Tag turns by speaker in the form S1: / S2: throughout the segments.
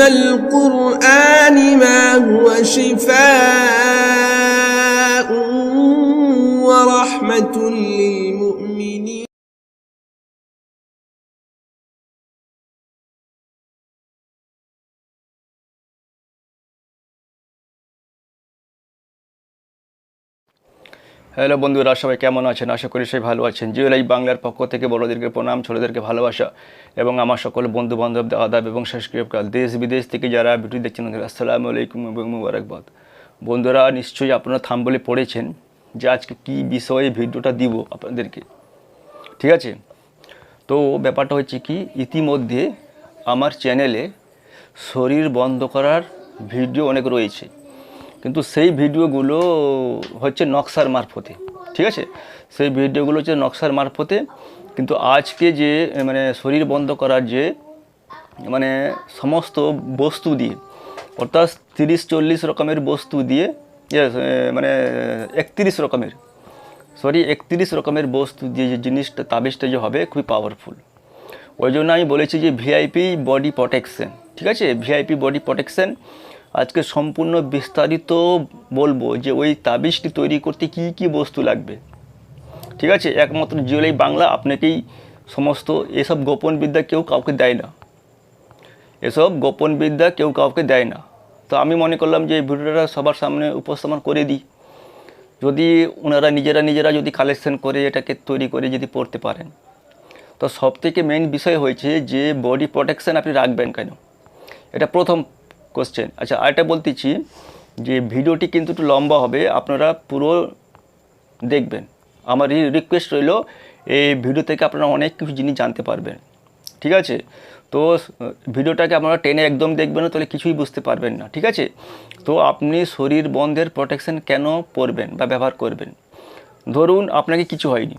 S1: القرآن ما هو شفاء ورحمة للمؤمنين
S2: hello বন্ধুরা, সবাই কেমন আছেন? আশা করি সবাই ভালো আছেন। জিওলাই বাংলার পক্ষ থেকে বড়দেরকে প্রণাম, ছোটদেরকে ভালোবাসা এবং আমার সকল বন্ধু বান্ধব আদাব এবং সাবস্ক্রাইবকাল দেশ বিদেশ থেকে যারা ভিডিও দেখছেন আসসালামু আলাইকুম এবং মুবারকবাদ। বন্ধুরা, নিশ্চয়ই আপনারা থাম্বলে পড়েছেন যে আজকে কী বিষয়ে ভিডিওটা দিব আপনাদেরকে। ঠিক আছে? তো ব্যাপারটা হচ্ছে কি, ইতিমধ্যে আমার চ্যানেলে শরীর বন্ধ করার ভিডিও অনেক রয়েছে। কিন্তু সেই ভিডিওগুলো হচ্ছে নকশার মারফতে, ঠিক আছে? সেই ভিডিওগুলো হচ্ছে নকশার মারফতে, কিন্তু আজকে যে মানে শরীর বন্ধ করার যে মানে সমস্ত বস্তু দিয়ে, অর্থাৎ তিরিশ চল্লিশ রকমের বস্তু দিয়ে মানে একত্রিশ রকমের সরি একত্রিশ রকমের বস্তু দিয়ে যে জিনিসটা, তাবিজটা যে হবে, খুবই পাওয়ারফুল ওই জন্য আমি বলেছি যে ভিআইপি বডি প্রোটেকশন ঠিক আছে? ভিআইপি বডি প্রোটেকশন আজকে সম্পূর্ণ বিস্তারিত বলব যে ওই তাবিজটি তৈরি করতে কি কি বস্তু লাগবে। ঠিক আছে? একমাত্র জিওলাই বাংলা, আপনাকেই সমস্ত এসব গোপন বিদ্যা কেউ কাউকে দেয় না। এসব গোপন বিদ্যা কেউ কাউকে দেয় না। তো আমি মনে করলাম যে এই ভিডিওটা সবার সামনে উপস্থাপন করে দিই। যদি ওনারা নিজেরা নিজেরা যদি কালেকশন করে এটাকে তৈরি করে যদি পড়তে পারেন। তো সব থেকে মেইন বিষয় হয়েছে যে বডি প্রোটেকশান আপনি রাখবেন কেন? এটা প্রথম কোশ্চেন আচ্ছা আরেকটা বলতেছি যে ভিডিওটি কিন্তু একটু লম্বা হবে, আপনারা পুরো দেখবেন। আমার রিকোয়েস্ট রইল, এই ভিডিও থেকে আপনারা অনেক কিছু জিনিস জানতে পারবেন। ঠিক আছে? তো, ভিডিওটাকে আপনারা টেনে একদম দেখবেন না, তাহলে কিছুই বুঝতে পারবেন না। ঠিক আছে? তো, আপনি শরীর বন্ধের প্রোটেকশন কেন পরবেন বা ব্যবহার করবেন? ধরুন, আপনাকে কিছু হয়নি।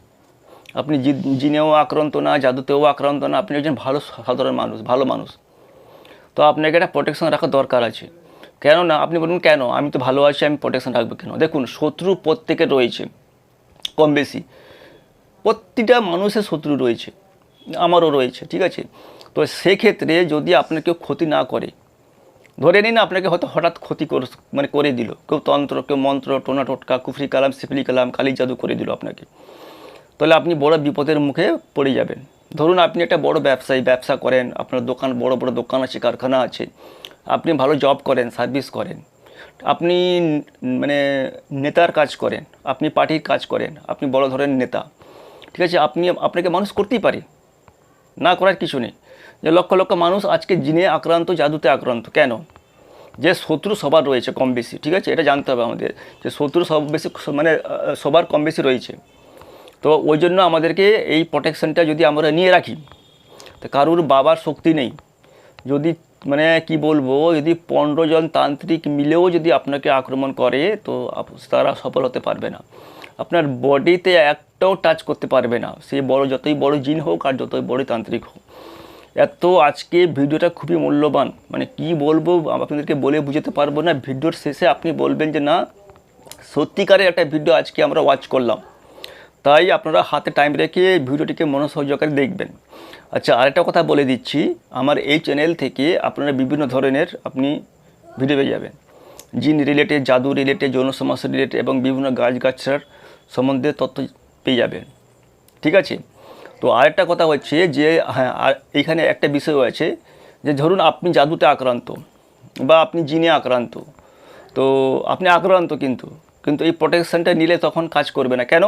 S2: আপনি জিনেও আক্রান্ত না, জাদুতেও আক্রান্ত না, আপনি একজন ভালো, সাধারণ মানুষ, ভালো মানুষ। তো আপনাকে একটা প্রোটেকশন রাখা দরকার আছে। কেন না আপনি বলুন কেন, আমি তো ভালো আছি, আমি প্রোটেকশন রাখব কেন? দেখুন, শত্রু প্রত্যেকের রয়েছে, কম বেশি। প্রতিটা মানুষের শত্রু রয়েছে, আমারও রয়েছে, ঠিক আছে? তো সেক্ষেত্রে যদি আপনার কেউ ক্ষতি না করে, ধরে নিন আপনাকে হয়তো হঠাৎ ক্ষতি কর মানে করে দিল। কেউ তন্ত্র, কেউ মন্ত্র, টোনা টোটকা, কুফরি কালাম, সিফলি কালাম কালি জাদু করে দিল আপনাকে। তাহলে আপনি বড় বিপদের মুখে পড়ে যাবেন। ধরুন আপনি একটা বড় ব্যবসায়ী, ব্যবসা করেন, আপনার দোকান, বড় বড় দোকান আছে, কারখানা আছে, আপনি ভালো জব করেন সার্ভিস করেন, আপনি মানে নেতার কাজ করেন, আপনি পার্টির কাজ করেন, আপনি বড় ধরনের নেতা, ঠিক আছে? আপনি, আপনাকে মানুষ করতেই পারে, না করার কিছু নেই। যে লক্ষ লক্ষ মানুষ আজকে জিনে আক্রান্ত, জাদুতে আক্রান্ত, কেন? যে শত্রু সবার রয়েছে কম বেশি, ঠিক আছে? এটা জানতে হবে আমাদের, যে শত্রু সব বেশি মানে সবার কম বেশি রয়েছে। তো ওই জন্য আমাদেরকে এই প্রোটেকশনটা যদি আমরা নিয়ে রাখি, তো কারুর বাবার শক্তি নেই। যদি মানে কি বলব, যদি পনেরো জন তান্ত্রিক মিলেও যদি আপনাকে আক্রমণ করে, তো তারা সফল হতে পারবে না। আপনার বডিতে একটাও টাচ করতে পারবে না। সে বড়, যতই বড় জিন হোক আর যতই বড় তান্ত্রিক হোক। এত আজকে ভিডিওটা খুবই মূল্যবান। মানে কি বলব আপনাদেরকে বলে বুঝাতে পারব না। ভিডিওর শেষে আপনি বলবেন যে, না, সত্যিকারের একটা ভিডিও আজকে আমরা ওয়াচ করলাম। তাই আপনারা হাতে টাইম রেখে ভিডিওটিকে মনোসহযোগকারী দেখবেন। আচ্ছা আরেকটা কথা বলে দিচ্ছি, আমার এই চ্যানেল থেকে আপনারা বিভিন্ন ধরনের আপনি ভিডিও পেয়ে যাবেন। জিন রিলেটেড জাদু রিলেটেড যৌন সমস্যা রিলেটেড এবং বিভিন্ন গাছগাছড়ার সম্বন্ধে তথ্য পেয়ে যাবেন। ঠিক আছে? তো আরেকটা কথা হচ্ছে যে হ্যাঁ আর এখানে একটা বিষয় আছে যে, ধরুন আপনি জাদুতে আক্রান্ত বা আপনি জিনে আক্রান্ত, তো আপনি আক্রান্ত কিন্তু কিন্তু এই প্রোটেকশানটা নিলে তখন কাজ করবে না। কেন?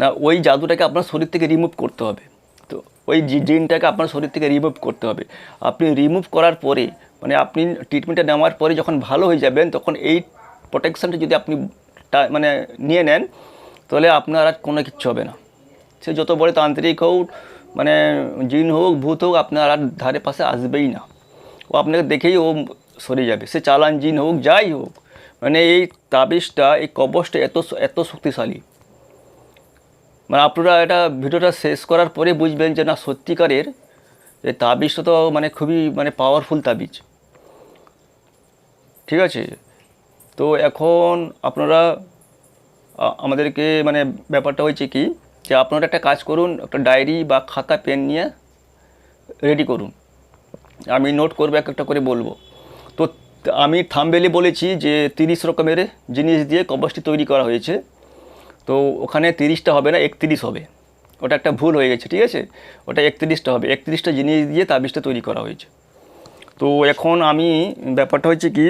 S2: না, ওই জাদুটাকে আপনার শরীর থেকে রিমুভ করতে হবে। তো ওই জিনটাকে আপনার শরীর থেকে রিমুভ করতে হবে। আপনি রিমুভ করার পরে মানে আপনি ট্রিটমেন্টটা নেওয়ার পরে যখন ভালো হয়ে যাবেন, তখন এই প্রোটেকশনটা যদি আপনি মানে নিয়ে নেন, তাহলে আপনার আর কোনো কিচ্ছু হবে না। সে যত বড় তান্ত্রিক হোক মানে জিন হোক, ভূত হোক, আপনার আর ধারে পাশে আসবেই না। ও আপনাকে দেখেই ও সরে যাবে। সে চালান জিন হোক, যাই হোক মানে এই তাবিজটা, এই কবচটা এত এত শক্তিশালী। মানে আপনারা এটা ভিডিওটা শেষ করার পরে বুঝবেন যে না, সত্যিকারের এই তাবিজটা তো মানে খুবই মানে পাওয়ারফুল তাবিজ। ঠিক আছে? তো এখন আপনারা আমাদেরকে মানে ব্যাপারটা হয়েছে কি, যে আপনারা একটা কাজ করুন, একটা ডায়েরি বা খাতা, পেন নিয়ে রেডি করুন। আমি নোট করব, এক একটা করে বলব। তো আমি থামবেলি বলেছি যে তিরিশ রকমের জিনিস দিয়ে কবচটি তৈরি করা হয়েছে। তো ওখানে তিরিশটা হবে না, একত্রিশ হবে। ওটা একটা ভুল হয়ে গেছে, ঠিক আছে? ওটা একত্রিশটা হবে। একত্রিশটা জিনিস দিয়ে তাবিজটা তৈরি করা হয়েছে। তো এখন আমি, ব্যাপারটা হচ্ছে কি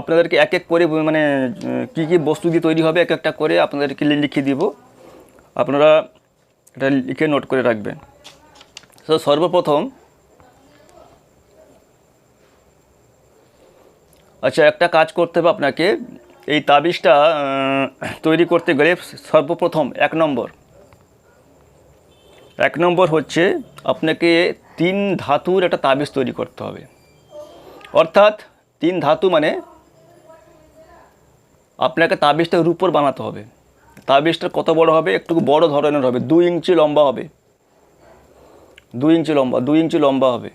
S2: আপনাদেরকে এক এক করে মানে কি কি বস্তু দিয়ে তৈরি হবে, এক একটা করে আপনাদেরকে লিখে দিব। আপনারা এটা লিখে নোট করে রাখবেন। তো সর্বপ্রথম আচ্ছা একটা কাজ করতে হবে আপনাকে। এই তাবিজটা তৈরি করতে গেলে সর্বপ্রথম এক নম্বর। এক নম্বর হচ্ছে আপনাকে তিন ধাতুর একটা তাবিজ তৈরি করতে হবে। অর্থাৎ তিন ধাতু মানে আপনাকে তাবিজটা রূপর বানাতে হবে। তাবিজটা কত বড় হবে? একটু বড় ধরনের হবে। দুই ইঞ্চি লম্বা হবে। দুই ইঞ্চি লম্বা, দুই ইঞ্চি লম্বা হবে।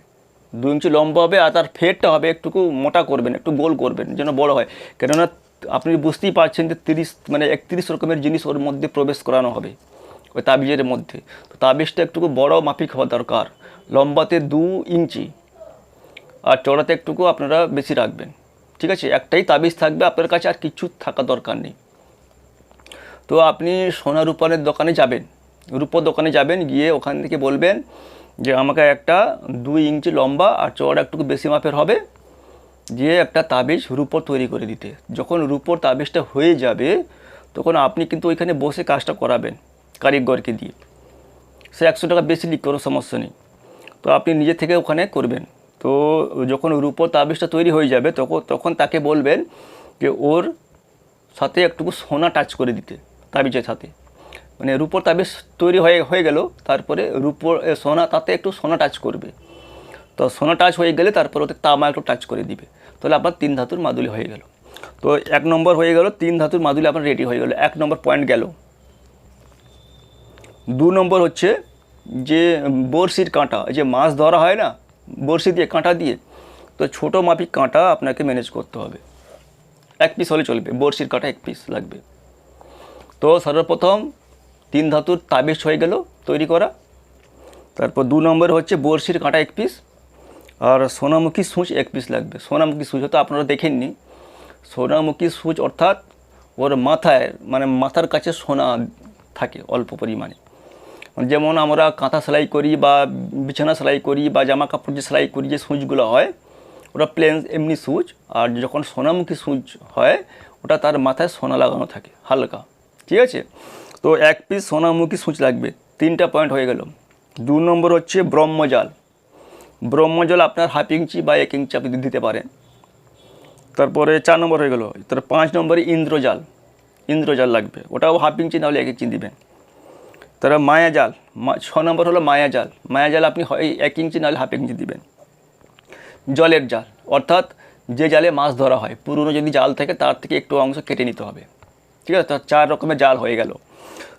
S2: দুই ইঞ্চি লম্বা হবে আর তার ফেরটা হবে, একটুকু মোটা করবেন, একটু গোল করবেন, যেন বড় হয়। কেননা আপনি বুঝতেই পারছেন যে তিরিশ মানে একত্রিশ রকমের জিনিস ওর মধ্যে প্রবেশ করানো হবে, ওই তাবিজের মধ্যে। তো তাবিজটা একটুকু বড় মাফিক হওয়া দরকার। লম্বাতে দু ইঞ্চি আর চড়াতে একটুকু আপনারা বেশি রাখবেন। ঠিক আছে? একটাই তাবিজ থাকবে, আপনার কাছে আর কিছু থাকা দরকার নেই। তো আপনি সোনা রূপানের দোকানে যাবেন রূপোর দোকানে যাবেন, গিয়ে ওখান থেকে বলবেন যে আমাকে একটা দুই ইঞ্চি লম্বা আর চওড়া একটু বেশি মাপের হবে। দিয়ে একটা তাবিজ রূপোর তৈরি করে দিতে। যখন রূপোর তাবিজটা হয়ে যাবে, তখন আপনি কিন্তু ওইখানে বসে কাজটা করাবেন কারিগরকে দিয়ে। সে একশো টাকা বেশি লিক, কোনো সমস্যা নেই। তো আপনি নিজে থেকে ওখানে করবেন। তো যখন রূপোর তাবিজটা তৈরি হয়ে যাবে তখন তখন তাকে বলবেন যে ওর সাথে একটুকু সোনা টাচ করে দিতে, তাবিজের সাথে। মানে রূপোর তাবিজ তৈরি হয়ে হয়ে গেল, তারপরে রূপোর সোনা, তাতে একটু সোনা টাচ করবে। তো সোনা টাচ হয়ে গেলে তারপর ওতে তামা একটু টাচ করে দিবে। তাহলে আপনার তিন ধাতুর মাদুলি হয়ে গেল। তো এক নম্বর হয়ে গেল, তিন ধাতুর মাদুলি আপনার রেডি হয়ে গেল। এক নম্বর পয়েন্ট গেল। দু নম্বর হচ্ছে যে বড়শির কাঁটা যে মাছ ধরা হয় না, বড়শি দিয়ে কাঁটা দিয়ে, তো ছোটো মাপিক কাঁটা আপনাকে ম্যানেজ করতে হবে। এক পিস হলে চলবে, বড়শির কাঁটা এক পিস লাগবে। তো সর্বপ্রথম তিন ধাতুর তাবিজ হয়ে গেল তৈরি করা। তারপর দু নম্বর হচ্ছে বড়শির কাঁটা এক পিস আর সোনামুখী সূচ এক পিস লাগবে সোনামুখী সূচ হয়তো আপনারা দেখেননি সোনামুখী সূচ অর্থাৎ ওর মাথায় মানে মাথার কাছে সোনা থাকে অল্প পরিমাণে যেমন আমরা কাঁথা সেলাই করি বা বিছানা সেলাই করি বা জামা কাপড় যে সেলাই করি যে সূচগুলো হয় ওটা প্লেন এমনি সূচ আর যখন সোনামুখী সূচ হয় ওটা তার মাথায় সোনা লাগানো থাকে হালকা ঠিক আছে তো এক পিস সোনামুখী সূচ লাগবে তিনটা পয়েন্ট হয়ে গেল দু নম্বর হচ্ছে ব্রহ্মজাল ব্রহ্মজল আপনার হাফ ইঞ্চি বা এক ইঞ্চি আপনি দিতে পারেন। তারপরে চার নম্বর হয়ে গেল। তারপর পাঁচ নম্বরে ইন্দ্রজাল। ইন্দ্রজাল লাগবে। ওটাও হাফ ইঞ্চি নাহলে এক ইঞ্চি দিবেন। তারপর মায়াজাল। ছ নম্বর হলো মায়াজাল। মায়াজাল আপনি হয় এক ইঞ্চি নাহলে হাফ ইঞ্চি দিবেন। জলের জাল। অর্থাৎ যে জালে মাছ ধরা হয়, পুরনো যদি জাল থাকে তার থেকে একটু অংশ কেটে নিতে হবে। ঠিক আছে? তো চার রকমের জাল হয়ে গেল।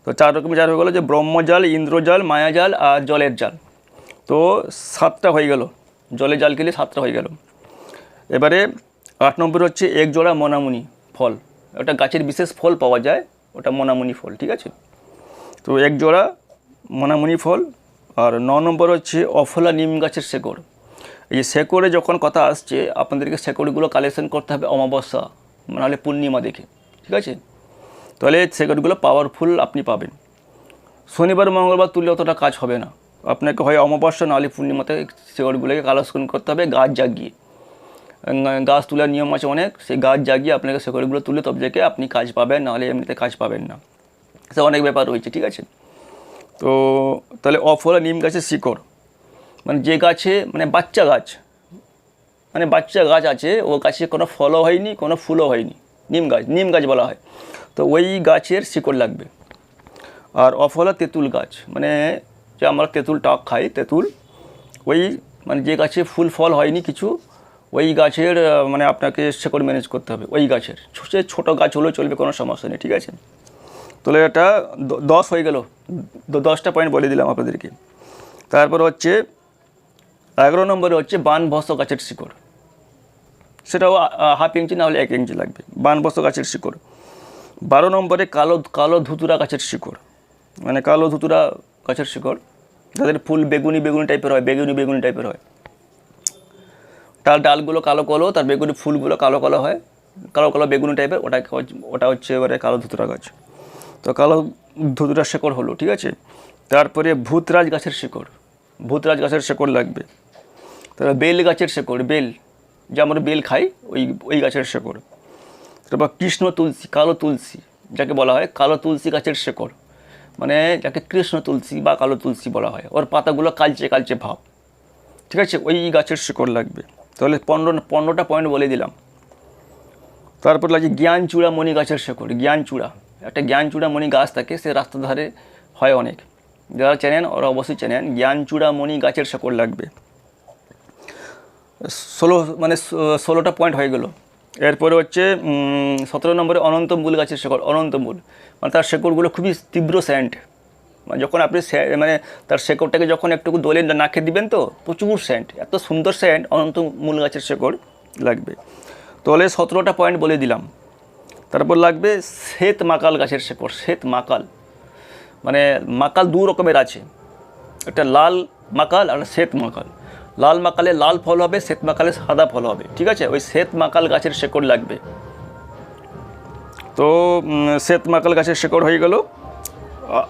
S2: তো চার রকমের জাল হয়ে গেলো যে ব্রহ্মজাল, ইন্দ্রজাল, মায়াজাল আর জলের জাল। তো সাতটা হয়ে গেল। জলে জাল খেলে সাতটা হয়ে গেল। এবারে আট নম্বর হচ্ছে এক জোড়া মনামুনি ফল। ওটা গাছের বিশেষ ফল পাওয়া যায়, ওটা মনামুনি ফল, ঠিক আছে? তো এক জোড়া মনামুনি ফল আর ন নম্বর হচ্ছে অফলা নিম গাছের শেকড়। এই যে শেকড়ে যখন কথা আসছে, আপনাদেরকে শেকড়গুলো কালেকশন করতে হবে অমাবস্যা, নাহলে পূর্ণিমা দেখে, ঠিক আছে? তাহলে শেকড়গুলো পাওয়ারফুল আপনি পাবেন। শনিবার, মঙ্গলবার তুললে অতটা কাজ হবে না। আপনাকে হয় অমাবস্যা, নাহলে পূর্ণিমাতে শেকড়গুলোকে কালেকশন করতে হবে, গাছ জাগিয়ে। গাছ তোলার নিয়ম আছে অনেক, সেই গাছ জাগিয়ে আপনাকে শেকড়গুলো তুলে তবে থেকে আপনি কাজ পাবেন, নাহলে এমনিতে কাজ পাবেন না। সে অনেক ব্যাপার রয়েছে, ঠিক আছে? তো, তাহলে অফলা নিম গাছের শিকড় মানে যে গাছে মানে বাচ্চা গাছ মানে বাচ্চা গাছ আছে, ও গাছে কোনো ফলও হয়নি, কোনো ফুলও হয়নি, নিম গাছ নিম গাছ বলা হয়। তো ওই গাছের শিকড় লাগবে। আর অফলা তেঁতুল গাছ মানে যে আমরা তেঁতুল টক খাই, তেঁতুল। ওই মানে যে গাছে ফুল ফল হয়নি কিছু, ওই গাছের মানে আপনাকে শেকড় ম্যানেজ করতে হবে, ওই গাছের। সে ছোটো গাছ হলেও চলবে, কোনো সমস্যা নেই, ঠিক আছে? তাহলে এটা দশ হয়ে গেল দশটা পয়েন্ট বলে দিলাম আপনাদেরকে। তারপর হচ্ছে, এগারো নম্বরে হচ্ছে বানভস গাছের শিকড়। সেটাও হাফ ইঞ্চি না হলে এক ইঞ্চি লাগবে বানভস গাছের শিকড়। বারো নম্বরে কালো কালো ধুতুরা গাছের শিকড় মানে কালো ধুতুরা গাছের শিকড়। যাদের ফুল বেগুনি বেগুনি টাইপের হয়, বেগুনি বেগুনি টাইপের হয়। তার ডালগুলো কালো কালো, তার বেগুনি ফুলগুলো কালো কালো হয়। কালো কালো বেগুনি টাইপের, ওটা ওটা হচ্ছে এবারে কালো ধুতুরা গাছ। তো কালো ধুতুরা শেকড় হলো, ঠিক আছে? তারপরে ভূতরাজ গাছের শেকড়। ভূতরাজ গাছের শেকড় লাগবে। তারপর বেল গাছের শেকড়, বেল। যে আমরা বেল খাই, ওই ওই গাছের শেকড়। তারপর কৃষ্ণ তুলসী, কালো তুলসী, যাকে বলা হয় কালো তুলসী গাছের শেকড়। মানে যাকে কৃষ্ণ তুলসী বা কালো তুলসী বলা হয়, ওর পাতাগুলো কালচে কালচে ভাব। ঠিক আছে? ওই গাছের শিকড় লাগবে। তাহলে পনেরো, পনেরোটা পয়েন্ট বলে দিলাম। তারপর লাগছে জ্ঞান চূড়ামণি গাছের শেকড় জ্ঞান চূড়া একটা জ্ঞান চূড়ামণি গাছ থাকে, সে রাস্তার ধারে হয় অনেক। যারা চেনেন, ওরা অবশ্যই চেনেন জ্ঞান চূড়ামণি গাছের শেকড় লাগবে। ষোলো মানে ষোলোটা পয়েন্ট হয়ে গেল। এরপরে হচ্ছে সতেরো নম্বরে অনন্তমূল গাছের শেকড়, অনন্ত অনন্তমূল মানে তার শেকড়গুলো খুবই তীব্র স্যান্ড। মানে যখন আপনি মানে তার শেকড়টাকে যখন একটু দোলেন নাকে দিবেন তো, প্রচুর স্যান্ড, এত সুন্দর স্যান্ড অনন্তমূল গাছের শেকড় লাগবে। তাহলে সতেরোটা পয়েন্ট বলে দিলাম। তারপর লাগবে শ্বেত মাকাল গাছের শেকড়, শ্বেত মাকাল। মানে মাকাল দু রকমের আছে। একটা লাল মাকাল আর শ্বেত মাকাল। লাল মাকালে লাল ফল হবে, শ্বেত মাকালে সাদা ফল হবে। ঠিক আছে? ওই শ্বেত মাকাল গাছের শেকড় লাগবে। তো শ্বেত মাকাল গাছের শেকড় হয়ে গেল।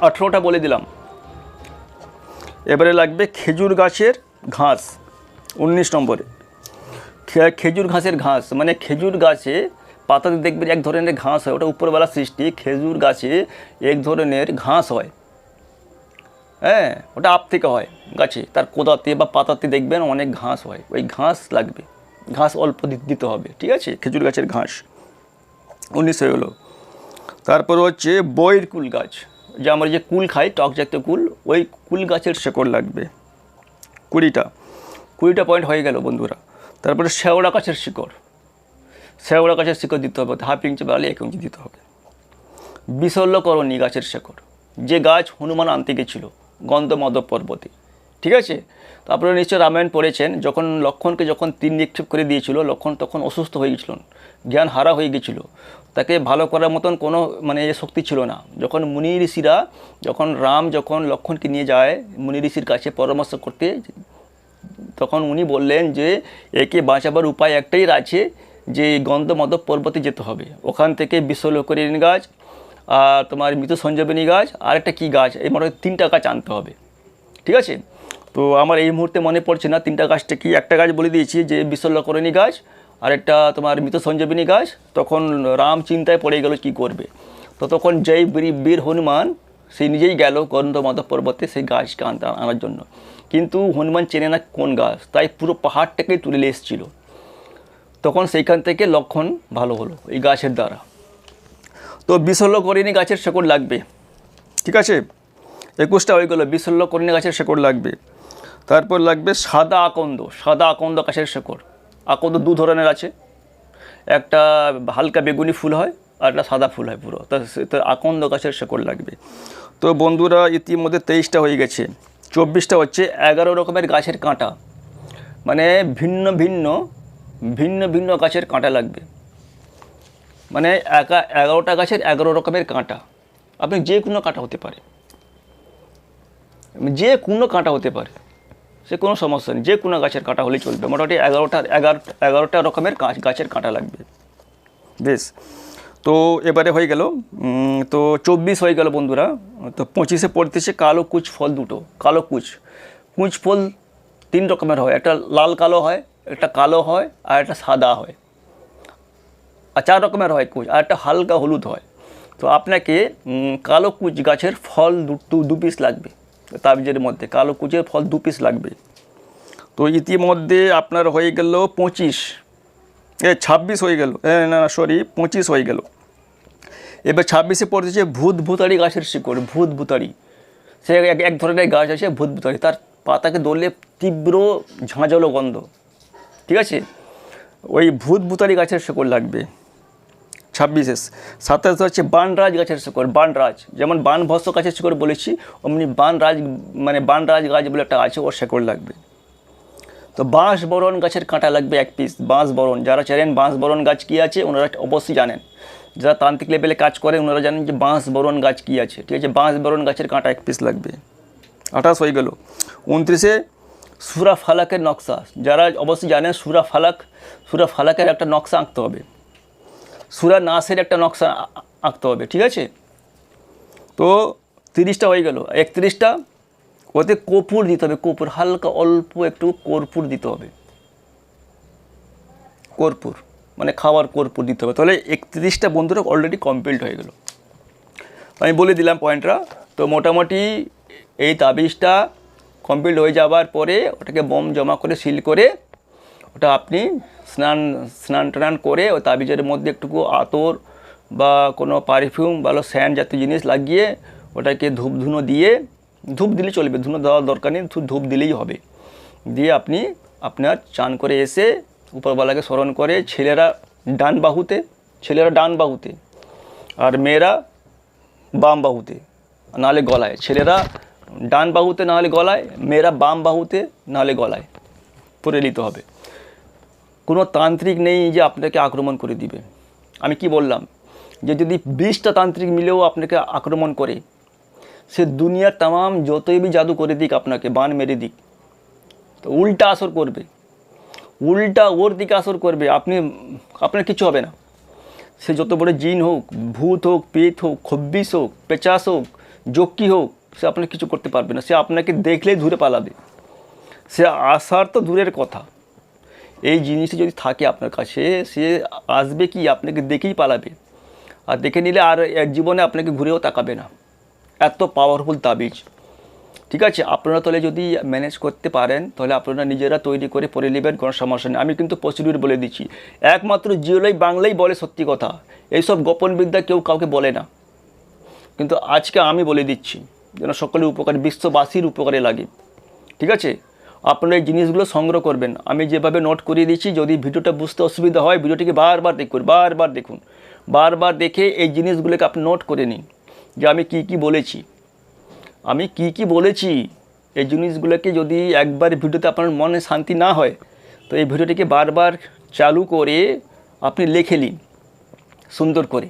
S2: আঠেরোটা বলে দিলাম। এবারে লাগবে খেজুর গাছের ঘাস, উনিশ নম্বরে। খেজুর ঘাসের ঘাস মানে খেজুর গাছে পাতাতে দেখবে এক ধরনের ঘাস হয়, ওটা উপরবেলা সৃষ্টি। খেজুর গাছে এক ধরনের ঘাস হয়। হ্যাঁ ওটা আপ থেকে হয় গাছে তার কোদাতে বা পাতাতে দেখবেন অনেক ঘাস হয়, ওই ঘাস লাগবে, ঘাস অল্প দিতে হবে, ঠিক আছে? খেজুর গাছের ঘাস, উনিশ হয়ে গেলো। তারপর হচ্ছে বইয়ের কুল গাছ, যে আমরা যে কুল খাই, টক জাতীয় কুল, ওই কুল গাছের শেকড় লাগবে, কুড়িটা কুড়িটা পয়েন্ট হয়ে গেল বন্ধুরা। তারপরে শেওড়া গাছের শিকড় শেওড়া গাছের শিকড় দিতে হবে, হাফ ইঞ্চি বাড়ালে এক ইঞ্চি দিতে হবে। বিশল্যকরণী গাছের শেকড়, যে গাছ হনুমান আনতে গেছিল গন্ধমাধব পর্বতে ঠিক আছে? তো আপনারা নিশ্চয় রামায়ণ পড়েছেন, যখন লক্ষণকে যখন তিন নিক্ষেপ করে দিয়েছিল, লক্ষণ তখন অসুস্থ হয়ে গেছিলেন জ্ঞান হারা হয়ে গেছিল। তাকে ভালো করার মতন কোনো মানে শক্তি ছিল না। যখন মুনি ঋষিরা, যখন রাম যখন লক্ষণকে নিয়ে যায়, মুনি ঋষির কাছে পরামর্শ করতে, তখন উনি বললেন যে, একে বাঁচাবার উপায় একটাই আছে, যে গন্ধমাধব পর্বতে যেতে হবে। ওখান থেকে বিশ্বলোকরিণী গাছ আর তোমার মৃত সঞ্জীবনী গাছ আর একটা কী গাছ, এই মোটামুটি তিনটা গাছ আনতে হবে। ঠিক আছে? তো আমার এই মুহূর্তে মনে পড়ছে না তিনটা গাছটা কি, একটা গাছ বলে দিয়েছি যে বিশ্বলোকরণী গাছ আর একটা তোমার মৃত সঞ্জীবনী গাছ, তখন রাম চিন্তায় পড়ে গেল কি করবে। তো তখন জয় বীর হনুমান, সে নিজেই গেল গন্ধ মাধব পর্বতে সেই গাছকে আনতে, আনার জন্য। কিন্তু হনুমান চেনে না কোন গাছ, তাই পুরো পাহাড়টাকেই তুলে এসেছিল। তখন সেইখান থেকে লক্ষণ ভালো হলো, এই গাছের দ্বারা। তো বিশল্যকরিণী গাছের শেকড় লাগবে। ঠিক আছে? একুশটা হয়ে গেলো বিশল্যকরিণী গাছের শেকড় লাগবে। তারপর লাগবে সাদা আকন্দ সাদা আকন্দ গাছের শেকড়। আকন্দ দু ধরনের আছে। একটা হালকা বেগুনি ফুল হয়, আর একটা সাদা ফুল হয় পুরো। তা আকন্দ গাছের শেকড় লাগবে। তো বন্ধুরা, ইতিমধ্যে তেইশটা হয়ে গেছে। চব্বিশটা হচ্ছে এগারো রকমের গাছের কাঁটা। মানে ভিন্ন ভিন্ন ভিন্ন ভিন্ন গাছের কাঁটা লাগবে। মানে একা, এগারোটা গাছের এগারো রকমের কাঁটা। আপনি যে কোনো কাঁটা হতে পারে। যে কোনো কাঁটা হতে পারে। সে কোনো সমস্যা নেই। যে কোনো গাছের কাঁটা হলেই চলবে। মোটামুটি এগারোটা, এগারো, এগারোটা রকমের গাছ গাছের কাঁটা লাগবে। বেশ। তো এবারে হয়ে গেল। তো চব্বিশ হয়ে গেল বন্ধুরা। তো পঁচিশে পড়তেছে কালো কুচ ফল দুটো। কালো কুচ। কুচ ফল তিন রকমের হয়। একটা লাল কালো হয়, একটা কালো হয়, আর একটা সাদা হয়। চার রকমের হয় কুচ, আর একটা হালকা হলুদ হয়। তো আপনাকে কালো কুচ গাছের ফল দু দু পিস লাগবে। তাবিজের মধ্যে কালো কুচের ফল দু পিস লাগবে। তো ইতিমধ্যে আপনার হয়ে গেল পঁচিশ। এ, ছাব্বিশ হয়ে গেল। না সরি পঁচিশ হয়ে গেল। এবার ছাব্বিশে পড়তেছে ভূত ভূতারি গাছের শিকড়, ভূত ভূতারি। সে এক ধরনের গাছ আছে ভূত ভূতারি। তার পাতাকে দললে তীব্র ঝাঁঝালো গন্ধ। ঠিক আছে? ওই ভূত ভূতারি গাছের শিকড় লাগবে। ছাব্বিশে সাতাশ হচ্ছে বানরাজ গাছের শিকড় বানরাজ। যেমন বানভস্য গাছের শিকড় বলেছি, অমনি বানরাজ মানে বানরাজ গাছ বলে একটা আছে ওর শিকড় লাগবে। তো বাঁশ বরণ গাছের কাঁটা লাগবে এক পিস বাঁশ বরণ যারা জানেন বাঁশ বরণ গাছ কী আছে, ওনারা অবশ্যই জানেন। যারা তান্ত্রিক লেভেলে কাজ করে, ওনারা জানেন যে বাঁশ বরণ গাছ কী আছে। ঠিক আছে বাঁশ বরণ গাছের কাঁটা এক পিস লাগবে। আঠাশ হয়ে গেল। উনত্রিশে সুরা ফালাকের নকশা। যারা অবশ্যই জানেন সুরা ফালাক সুরা ফালাকের একটা নকশা আঁকতে হবে। সুরা নাসের একটা নকশা আঁকতে হবে, ঠিক আছে? তো তিরিশটা হয়ে গেল, একত্রিশটা, ওতে কপুর দিতে হবে কপুর হালকা অল্প একটু কর্পূর দিতে হবে। কর্পূর মানে খাওয়ার কর্পূর দিতে হবে, তাহলে একত্রিশটা বন্ধুরা অলরেডি কমপ্লিট হয়ে গেল। আমি বলে দিলাম পয়েন্টটা, তো মোটামুটি এই তাবিজটা কমপ্লিট হয়ে যাওয়ার পরে ওটাকে বম জমা করে সিল করে ওটা আপনি স্নান স্নান টান করে ওই তাবিজের মধ্যে একটুকু আতর বা কোনো পারফিউম বা স্যান্ড জাতীয় জিনিস লাগিয়ে ওটাকে ধূপ ধুনো দিয়ে, ধূপ দিলে চলবে ধুনো দেওয়ার দরকার নেই, ধূপ- দিলেই হবে। দিয়ে আপনি আপনার চান করে এসে উপরওয়ালাকে স্মরণ করে ছেলেরা ডান বাহুতে, ছেলেরা ডান বাহুতে আর মেয়েরা বাম বাহুতে, নাহলে গলায়। ছেলেরা ডান বাহুতে, নাহলে গলায়, মেয়েরা বাম বাহুতে, নাহলে গলায়। পরে নিতে হবে। কোনো তান্ত্রিক নেই যে আপনাকে আক্রমণ করে দিবে। আমি কি বললাম? যে যদি বিশটা তান্ত্রিক মিলেও আপনাকে আক্রমণ করে, সে দুনিয়ার তাম যতই বি জাদু করে দিক আপনাকে, বান মেরে দিক, তো উল্টা আসর করবে। উল্টা ওর দিকে আসর করবে, আপনি, আপনার কিছু হবে না। সে যত বড় জিন হোক, ভূত হোক, পেত হোক, খব্বিস হোক, পেচাস হোক, জক্কি হোক, সে আপনাকে কিছু করতে পারবে না। সে আপনাকে দেখলেই দূরে পালাবে। সে আসার তো দূরের কথা। এই জিনিসটি যদি থাকে আপনার কাছে, সে আসবে কি? আপনাকে দেখেই পালাবে। আর দেখে নিলে আর এক জীবনে আপনাকে ঘুরেও তাকাবে না। এত পাওয়ারফুল তাবিজ। ঠিক আছে? আপনারা তাহলে যদি ম্যানেজ করতে পারেন, তাহলে আপনারা নিজেরা তৈরি করে পড়ে নেবেন কোনো সমস্যা নেই। আমি কিন্তু প্রসিডিউর বলে দিচ্ছি। একমাত্র জিওলাই বাংলাই বলে সত্যি কথা। এইসব গোপন বিদ্যা কেউ কাউকে বলে না। কিন্তু আজকে আমি বলে দিচ্ছি, যেন সকলের উপকারে, বিশ্ববাসীর উপকারে লাগে। ঠিক আছে? আপনারা এই জিনিসগুলো সংগ্রহ করবেন। আমি যেভাবে নোট করিয়ে দিচ্ছি যদি ভিডিওটা বুঝতে অসুবিধা হয়, ভিডিওটিকে বারবার দেখুন বারবার দেখুন। বারবার দেখে এই জিনিসগুলোকে আপনি নোট করে নিন যে আমি কি কি বলেছি। আমি কি কি বলেছি? এই জিনিসগুলোকে যদি একবার ভিডিওতে আপনার মনে শান্তি না হয়, তো এই ভিডিওটিকে বারবার চালু করে আপনি লিখে নিন, সুন্দর করে।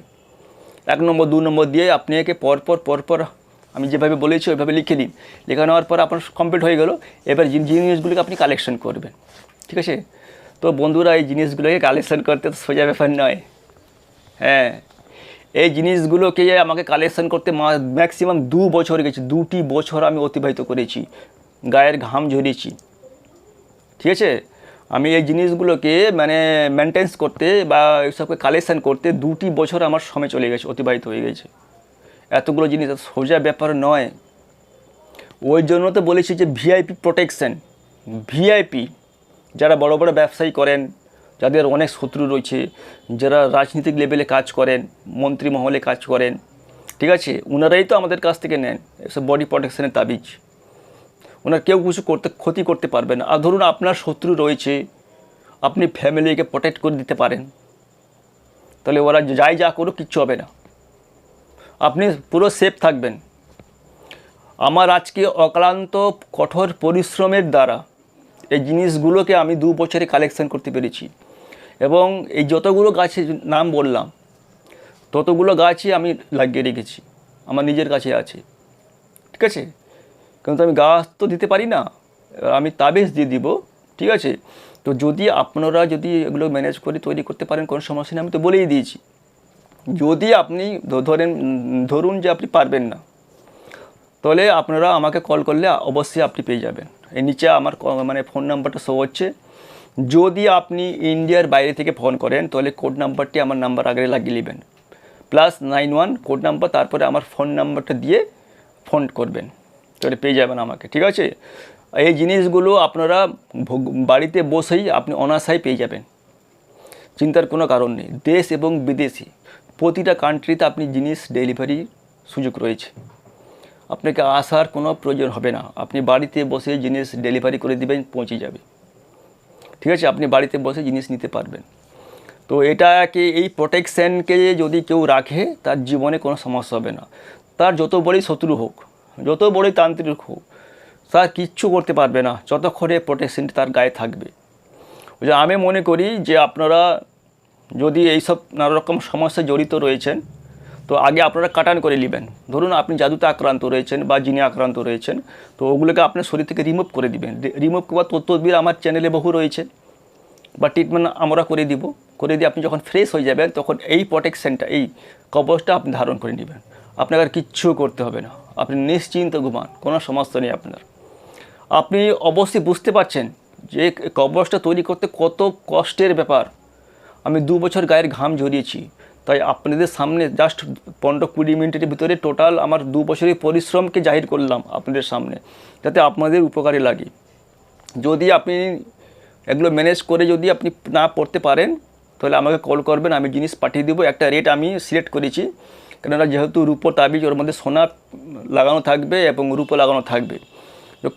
S2: এক নম্বর, দু নম্বর দিয়ে আপনি একে পরপর পরপর আমি যেভাবে বলেছি, ওইভাবে লিখে দিন। লেখা নেওয়ার পর আপনার কমপ্লিট হয়ে গেল। এবার যে জিনিসগুলোকে আপনি কালেকশন করবেন। ঠিক আছে? তো বন্ধুরা, এই জিনিসগুলোকে কালেকশন করতে তো সোজা ব্যাপার নয়। হ্যাঁ। এই জিনিসগুলোকে আমাকে কালেকশন করতে ম্যাক্সিমাম দু বছর গেছে। দুটি বছর আমি অতিবাহিত করেছি। গায়ের ঘাম ঝরিয়েছি। ঠিক আছে? আমি এই জিনিসগুলোকে মানে মেনটেন্স করতে বা এইসবকে কালেকশান করতে দুটি বছর আমার সময় চলে গেছে, অতিবাহিত হয়ে গেছে। এতগুলো জিনিস সোজা ব্যাপার নয়। ওই জন্য তো বলেছি যে ভিআইপি প্রোটেকশন ভিআইপি যারা বড় বড় ব্যবসায়ী করেন, যাদের অনেক শত্রু রয়েছে, যারা রাজনীতিক লেভেলে কাজ করেন, মন্ত্রী মহলে কাজ করেন, ঠিক আছে? ওনারাই তো আমাদের কাছ থেকে নেন, এসব বডি প্রোটেকশনের তাবিজ। ওনার কেউ কিছু করতে, ক্ষতি করতে পারবে না। আর ধরুন আপনার শত্রু রয়েছে, আপনি ফ্যামিলিকে প্রোটেক্ট করে দিতে পারেন, তাহলে ওরা যাই যা করুক, কিচ্ছু হবে না। আপনি পুরো সেফ থাকবেন। আমার আজকে অক্লান্ত, কঠোর পরিশ্রমের দ্বারা এই জিনিসগুলোকে আমি দু বছরে কালেকশন করতে পেরেছি। এবং এই যতগুলো গাছের নাম বললাম, ততগুলো গাছই আমি লাগিয়ে রেখেছি। আমার নিজের কাছে আছে। ঠিক আছে? কিন্তু আমি গাছ তো দিতে পারি না। আমি তাবিজ দিয়ে দিব। ঠিক আছে? তো যদি আপনারা যদি এগুলো ম্যানেজ করে তৈরি করতে পারেন, কোনো সমস্যা নেই। আমি তো বলেই দিয়েছি। যদি আপনি ধরেন ধরুন যে আপনি পারবেন না, তাহলে আপনারা আমাকে কল করলে অবশ্যই আপনি পেয়ে যাবেন। এই নিচে আমার মানে ফোন নাম্বারটা শো হচ্ছে। যদি আপনি ইন্ডিয়ার বাইরে থেকে ফোন করেন, তাহলে কোড নাম্বারটি আমার নাম্বার আগে লাগিয়ে নেবেন। Plus nine one code number তারপরে আমার ফোন নাম্বারটা দিয়ে ফোন করবেন। তাহলে পেয়ে যাবেন আমাকে, ঠিক আছে? এই জিনিসগুলো আপনারা বাড়িতে বসেই আপনি অনাসাই পেয়ে যাবেন। চিন্তার কোনো কারণ নেই। দেশ এবং বিদেশি। প্রতিটা কান্ট্রিতে আপনি জিনিস ডেলিভারি সুযোগ রয়েছে। আপনাকে আসার কোনো প্রয়োজন হবে না। আপনি বাড়িতে বসে জিনিস ডেলিভারি করে দিবেন, পৌঁছে যাবে। ঠিক আছে? আপনি বাড়িতে বসে জিনিস নিতে পারবেন। তো এটাকে, এই প্রোটেকশানকে যদি কেউ রাখে, তার জীবনে কোনো সমস্যা হবে না। তার যত বড়ই শত্রু হোক, যত বড়ই তান্ত্রিক হোক, তার কিচ্ছু করতে পারবে না, যতক্ষণে প্রোটেকশনটি তার গায়ে থাকবে। আমি মনে করি যে আপনারা যদি এইসব নানা রকম সমস্যায় জড়িত রয়েছেন, তো আগে আপনারা কাটান করে নেবেন। ধরুন আপনি জাদুতে আক্রান্ত রয়েছেন বা জিনে আক্রান্ত রয়েছেন, তো ওগুলোকে আপনার শরীর থেকে রিমুভ করে দিবেন। রিমুভ করার তদ্বির আমার চ্যানেলে বহু রয়েছে, বা ট্রিটমেন্ট আমরা করে দিব। করে দিয়ে আপনি যখন ফ্রেশ হয়ে যাবেন, তখন এই প্রোটেকশনটা এই কবচটা আপনি ধারণ করে নেবেন। আপনাকে আর কিচ্ছু করতে হবে না। আপনি নিশ্চিন্ত ঘুমান, কোনো সমস্যা নেই আপনার। আপনি অবশ্যই বুঝতে পারছেন যে কবচটা তৈরি করতে কত কষ্টের ব্যাপার। আমি দু বছর গায়ের ঘাম ঝরিয়েছি। তাই আপনাদের সামনে জাস্ট পনেরো কুড়ি মিনিটের ভিতরে টোটাল আমার দু বছরের পরিশ্রমকে জাহির করলাম আপনাদের সামনে, যাতে আপনাদের উপকারে লাগে। যদি আপনি এগুলো ম্যানেজ করে যদি আপনি না পড়তে পারেন, তাহলে আমাকে কল করবেন, আমি জিনিস পাঠিয়ে দেবো। একটা রেট আমি সিলেক্ট করেছি। কেননা যেহেতু রূপো তাবিজ ওর মধ্যে সোনা লাগানো থাকবে এবং রূপো লাগানো থাকবে।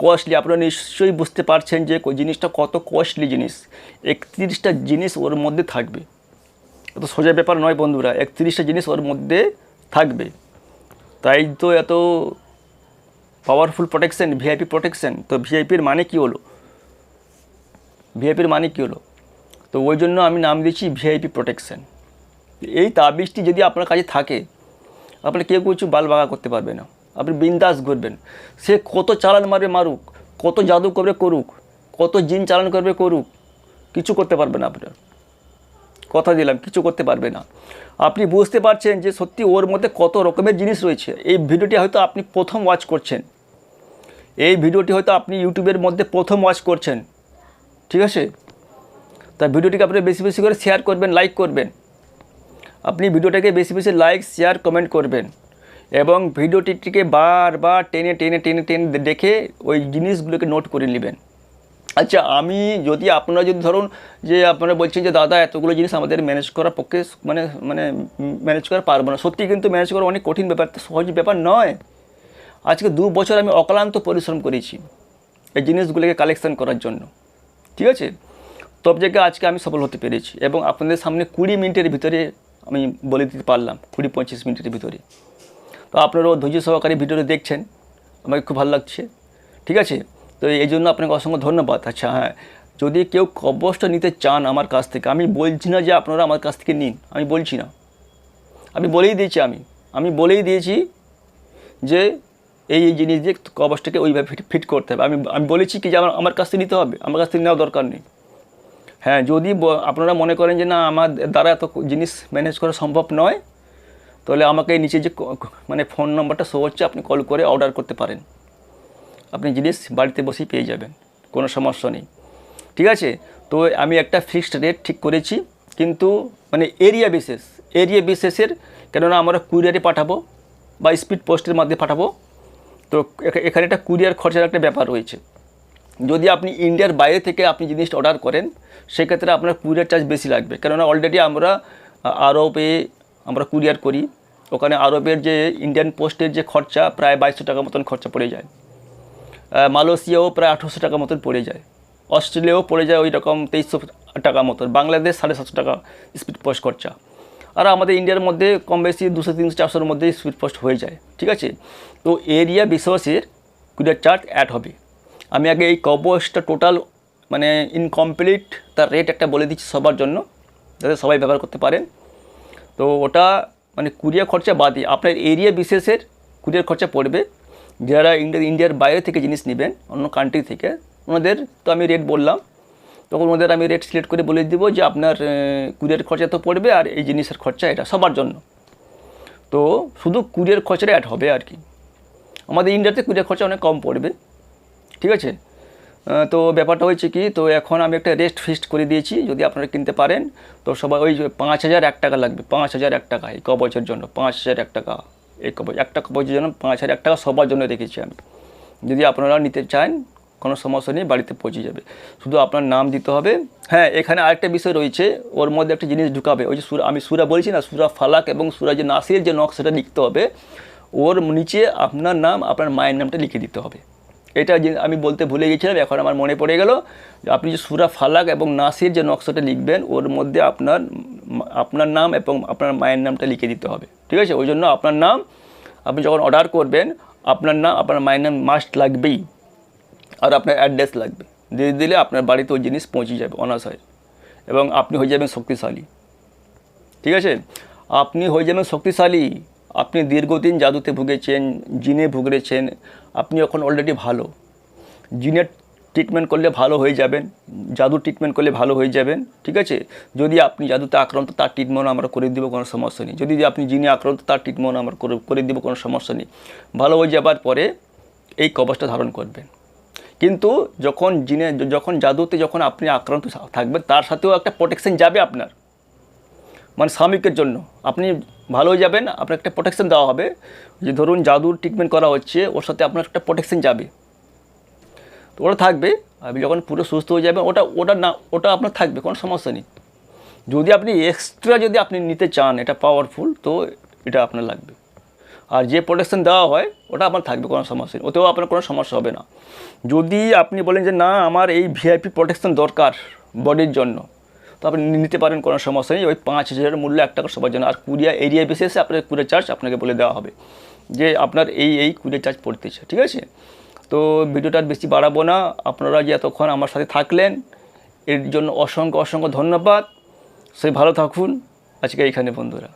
S2: কস্টলি আপনারা নিশ্চয়ই বুঝতে পারছেন যে জিনিসটা কত কস্টলি জিনিস। একত্রিশটা জিনিস ওর মধ্যে থাকবে। এত সোজা ব্যাপার নয় বন্ধুরা, একত্রিশটা জিনিস ওর মধ্যে থাকবে। তাই তো এত পাওয়ারফুল প্রোটেকশন ভিআইপি প্রোটেকশন তো ভিআইপির মানে কি হলো? ভিআইপির মানে কী হলো? তো ওই জন্য আমি নাম দিয়েছি ভিআইপি প্রোটেকশন এই তাবিজটি যদি আপনার কাছে থাকে আপনি কেউ কিছু বাল বাগা করতে পারবে না। আপনি বিন্দাস ঘুরবেন। সে কত চালান মারবে মারুক, কত জাদু করবে করুক, কত জিন চালান করবে করুক, কিছু করতে পারবে না আপনার। কথা দিলাম, কিছু করতে পারবে না। আপনি বুঝতে পারছেন যে সত্যি ওর মধ্যে কত রকমের জিনিস রয়েছে। এই ভিডিওটি হয়তো আপনি প্রথম ওয়াচ করছেন। এই ভিডিওটি হয়তো আপনি ইউটিউবের মধ্যে প্রথম ওয়াচ করছেন। ঠিক আছে? তা ভিডিওটিকে আপনি বেশি বেশি করে শেয়ার করবেন লাইক করবেন। আপনি ভিডিওটাকে বেশি বেশি লাইক শেয়ার কমেন্ট করবেন। এবং ভিডিওটিকে বারবার টেনে টেনে টেনে টেনে দেখে ওই জিনিসগুলোকে নোট করে নেবেন। আচ্ছা আমি যদি আপনারা যদি ধরুন যে আপনারা বলছেন যে, দাদা, এতগুলো জিনিস আমাদের ম্যানেজ করার পক্ষে মানে মানে ম্যানেজ করা পারব না। সত্যি কিন্তু ম্যানেজ করা অনেক কঠিন ব্যাপার সহজ ব্যাপার নয়। আজকে দু বছর আমি অক্লান্ত পরিশ্রম করেছি এই জিনিসগুলোকে কালেকশন করার জন্য। ঠিক আছে? তব জায়গায় আজকে আমি সফল হতে পেরেছি এবং আপনাদের সামনে কুড়ি মিনিটের ভিতরে আমি বলে দিতে পারলাম, কুড়ি পঁচিশ মিনিটের ভিতরে। তো আপনারাও ধৈর্য সহকারে ভিডিওটা দেখছেন। আমাকে খুব ভালো লাগছে। ঠিক আছে? তো এই জন্য আপনাকে অসংখ্য ধন্যবাদ। আচ্ছা হ্যাঁ যদি কেউ কবচটা নিতে চান আমার কাছ থেকে, আমি বলছি না যে আপনারা আমার কাছ থেকে নিন, আমি বলছি না। আমি বলেই দিয়েছি আমি। আমি বলেই দিয়েছি যে এই এই জিনিস দিয়ে কবচটাকে ওইভাবে ফিট ফিট করতে হবে। আমি আমি বলেছি কি যে আমার আমার কাছ থেকে নিতে হবে, আমার কাছ থেকে নেওয়া দরকার নেই। হ্যাঁ যদি আপনারা মনে করেন যে না, আমার দ্বারা এত জিনিস ম্যানেজ করা সম্ভব নয় তাহলে আমাকে নিচে যে মানে ফোন নম্বরটা শো হচ্ছে, আপনি কল করে অর্ডার করতে পারেন। আপনি জিনিস বাড়িতে বসেই পেয়ে যাবেন, কোনো সমস্যা নেই। ঠিক আছে? তো আমি একটা ফিক্সড রেট ঠিক করেছি, কিন্তু মানে এরিয়া বিশেষ এরিয়া বিশেষের কেননা আমরা কুরিয়ারে পাঠাবো বা স্পিড পোস্টের মাধ্যমে পাঠাবো। তো এখা- এখানে একটা কুরিয়ার খরচার একটা ব্যাপার রয়েছে। যদি আপনি ইন্ডিয়ার বাইরে থেকে আপনি জিনিসটা অর্ডার করেন, সেক্ষেত্রে আপনার কুরিয়ার চার্জ বেশি লাগবে। কেননা অলরেডি আমরা আরবে আমরা কুরিয়ার করি, ওখানে আরবের যে ইন্ডিয়ান পোস্টের যে খরচা প্রায় বাইশশো টাকা মতন খরচা পড়ে যায়। মালয়েশিয়াও প্রায় আঠারোশো টাকা মতন পড়ে যায়। অস্ট্রেলিয়াও পড়ে যায় ওই রকম তেইশশো টাকা মতন, বাংলাদেশ সাড়ে সাতশো টাকা স্পিড পোস্ট খরচা। আর আমাদের ইন্ডিয়ার মধ্যে কম বেশি দুশো তিনশো চারশোর মধ্যে স্পিড পোস্ট হয়ে যায়, ঠিক আছে? তো এরিয়া বিশেষের কুরিয়ার চার্জ অ্যাড হবে। আমি আগে এই কবচটা টোটাল মানে ইনকমপ্লিট তার রেট একটা বলে দিচ্ছি সবার জন্য, যাতে সবাই ব্যবহার করতে পারেন তো ওটা মানে কুরিয়ার খরচা বাদই। আপনার এরিয়া বিশেষের কুরিয়ার খরচা পড়বে। যারা ইন্ডিয়া ইন্ডিয়ার বাইরে থেকে জিনিস নেবেন, অন্য কান্ট্রি থেকে, ওনাদের তো আমি রেট বললাম। তখন ওনাদের আমি রেট সিলেক্ট করে বলে দিব যে আপনার কুরিয়ার খরচা তো পড়বে আর এই জিনিসের খরচা এটা সবার জন্য। তো শুধু কুরিয়ার খরচাটা অ্যাড হবে আর কি। আমাদের ইন্ডিয়াতে কুরিয়ার খরচা অনেক কম পড়বে। ঠিক আছে? তো ব্যাপারটা হয়েছে কি, তো এখন আমি একটা রেস্ট ফিক্সড করে দিয়েছি, যদি আপনারা কিনতে পারেন, তো সবাই ওই পাঁচ হাজার এক টাকা লাগবে, পাঁচ হাজার এক টাকা, এই কবচের জন্য, পাঁচ হাজার এক টাকা, এই কবচ, একটা কবচের জন্য পাঁচ হাজার এক টাকা সবার জন্য রেখেছি আমি। যদি আপনারা নিতে চান, কোনো সমস্যা নেই, বাড়িতে পৌঁছে যাবে। শুধু আপনার নাম দিতে হবে। হ্যাঁ এখানে আরেকটা বিষয় রয়েছে, ওর মধ্যে একটা জিনিস ঢুকাবে, ওই যে সুরা, আমি সুরা বলছি না, সুরা ফালাক এবং সুরা যে নাসির যে নখ সেটা লিখতে হবে, ওর নিচে আপনার নাম, আপনার মায়ের নামটা লিখে দিতে হবে। এটা আমি বলতে ভুলে গেছিলাম, এখন আমার মনে পড়ে গেল। আপনি যে সুরা ফালাক এবং নাসির যে নকশাটা লিখবেন, ওর মধ্যে আপনার আপনার নাম এবং আপনার মায়ের নামটা লিখে দিতে হবে। ঠিক আছে? ওই জন্য আপনার নাম, আপনি যখন অর্ডার করবেন, আপনার নাম, আপনার মায়ের নাম মাস্ট লাগবেই। আর আপনার অ্যাড্রেস লাগবে। দিয়ে দিলে আপনার বাড়িতে ওই জিনিস পৌঁছে যাবে অনাসায় এবং আপনি হয়ে যাবেন শক্তিশালী। ঠিক আছে? আপনি হয়ে যাবেন শক্তিশালী। আপনি দীর্ঘদিন জাদুতে ভুগেছেন, জিনে ভুগেছেন, আপনি এখন অলরেডি ভালো। জিনের ট্রিটমেন্ট করলে ভালো হয়ে যাবেন জাদু ট্রিটমেন্ট করলে ভালো হয়ে যাবেন, ঠিক আছে? যদি আপনি জাদুতে আক্রান্ত, তার ট্রিটমেন্ট আমরা করে দেবো, কোনো সমস্যা নেই। যদি আপনি জিনে আক্রান্ত, তার ট্রিটমেন্ট আমরা করে করে দিব, কোনো সমস্যা নেই। ভালো হয়ে যাবার পরে এই কবচটা ধারণ করবেন। কিন্তু যখন জিনে, যখন জাদুতে যখন আপনি আক্রান্ত থাকবেন, তার সাথেও একটা প্রোটেকশন যাবে আপনার। মানে স্বামীকের জন্য। আপনি ভালো হয়ে যাবেন আপনার একটা প্রোটেকশন দেওয়া হবে। যে ধরুন জাদুর ট্রিটমেন্ট করা হচ্ছে, ওর সাথে আপনার একটা প্রোটেকশন যাবে। তো ওটা থাকবে, আপনি যখন পুরো সুস্থ হয়ে যাবেন, ওটা ওটা না, ওটা আপনার থাকবে, কোনো সমস্যা নেই। যদি আপনি এক্সট্রা যদি আপনি নিতে চান, এটা পাওয়ারফুল তো এটা আপনার লাগবে। আর যে প্রোটেকশন দেওয়া হয়, ওটা আপনার থাকবে, কোনো সমস্যা নেই। ওতেও আপনার কোনো সমস্যা হবে না। যদি আপনি বলেন যে, না, আমার এই ভিআইপি প্রোটেকশন দরকার বডির জন্য তো আপনি নিতে পারেন, কোনো সমস্যা নেই। ওই পাঁচ হাজারের মূল্য এক টাকা সবার জন্য। আর কুরিয়া এরিয়া বিশেষে আপনার কুরিয়ার চার্জ আপনাকে বলে দেওয়া হবে যে আপনার এই এই কুরিয়ার চার্জ পড়তেছে, ঠিক আছে? তো ভিডিওটা আর বেশি বাড়াবো না। আপনারা যে এতক্ষণ আমার সাথে থাকলেন, এর জন্য অসংখ্য অসংখ্য ধন্যবাদ। সে ভালো থাকুন। আজকে এইখানে বন্ধুরা।